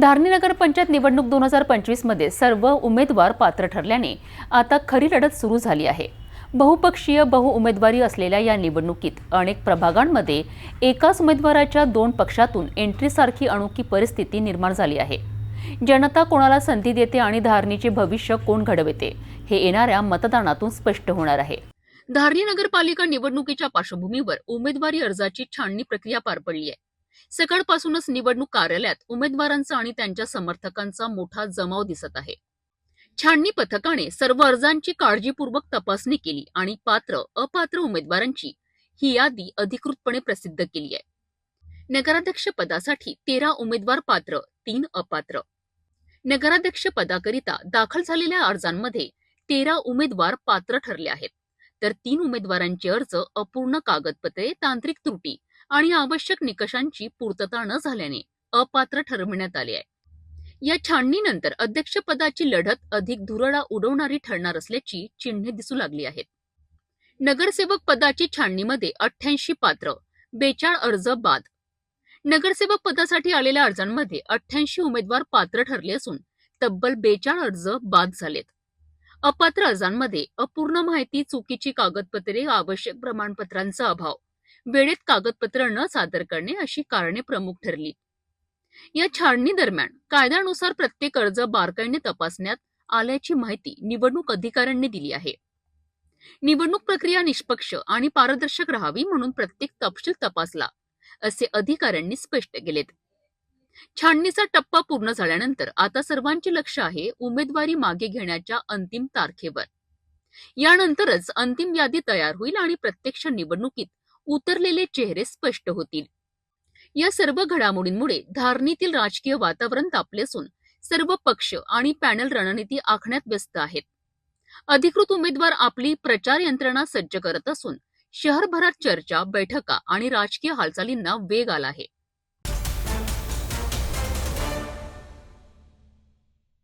धारणी नगर पंचायत निवडणूक दोन हजार पंचवीसमध्ये सर्व उमेदवार पात्र ठरल्याने आता खरी लढत सुरू झाली आहे. बहुपक्षीय बहुउमेदवारी असलेल्या या निवडणुकीत अनेक प्रभागांमध्ये एकाच उमेदवाराच्या दोन पक्षातून एंट्रीसारखी अणुकी परिस्थिती निर्माण झाली आहे. जनता कोणाला संधी देते आणि धारणीचे भविष्य कोण घडवते हे येणाऱ्या मतदानातून स्पष्ट होणार आहे. धारणी नगरपालिका निवडणुकीच्या पार्श्वभूमीवर उमेदवारी अर्जाची छाननी प्रक्रिया पार पडली आहे. सकाळपासूनच निवडणूक कार्यालयात उमेदवारांचा आणि त्यांच्या समर्थकांचा मोठा जमाव दिसत आहे. छाननी पथकाने सर्व अर्जांची काळजीपूर्वक तपासणी केली आणि पात्र अपात्र उमेदवारांची ही यादी अधिकृतपणे प्रसिद्ध केली आहे. नगराध्यक्ष पदासाठी तेरा उमेदवार पात्र तीन अपात्र. नगराध्यक्ष पदाकरिता दाखल झालेल्या अर्जांमध्ये तेरा उमेदवार पात्र ठरले आहेत. तर तीन उमेदवारांचे अर्ज अपूर्ण कागदपत्रे तांत्रिक त्रुटी आणि आवश्यक निकषांची पूर्तता न झाल्याने अपात्र ठरविण्यात आले आहे. या छाणणीनंतर अध्यक्षपदाची लढत अधिक धुरळा उडवणारी ठरणार असल्याची चिन्हे दिसू लागली आहेत. नगरसेवक पदाची छाणणीमध्ये अठ्ठ्याऐंशी पात्र बेचाळ अर्ज बाद. नगरसेवक पदासाठी आलेल्या अर्जांमध्ये अठ्ठ्याऐंशी उमेदवार पात्र ठरले असून तब्बल बेचाळ अर्ज बाद झालेत. अपात्र अर्जांमध्ये अपूर्ण माहिती चुकीची कागदपत्रे आवश्यक प्रमाणपत्रांचा अभाव वेळेत कागदपत्र न सादर करणे अशी कारणे प्रमुख ठरली. या छाननी दरम्यान कायद्यानुसार प्रत्येक अर्ज बारकाईने तपासण्यात आल्याची माहिती निवडणूक अधिकाऱ्यांनी दिली आहे. निवडणूक प्रक्रिया निष्पक्ष आणि पारदर्शक राहावी म्हणून प्रत्येक तपशील तपासला असे अधिकाऱ्यांनी स्पष्ट केलेत. छाननीचा टप्पा पूर्ण झाल्यानंतर आता सर्वांचे लक्ष आहे उमेदवारी मागे घेण्याच्या अंतिम तारखेवर. यानंतरच अंतिम यादी तयार होईल आणि प्रत्यक्ष निवडणुकीत उतरलेले चेहरे स्पष्ट होतील. या सर्व घडामोडींमुळे धारणीतील राजकीय वातावरण तापले असून सर्व पक्ष आणि पॅनल रणनीती आखण्यात व्यस्त आहेत. अधिकृत उमेदवार आपली प्रचार यंत्रणा सज्ज करत असून शहरभरात चर्चा बैठका आणि राजकीय हालचालींना वेग आला आहे.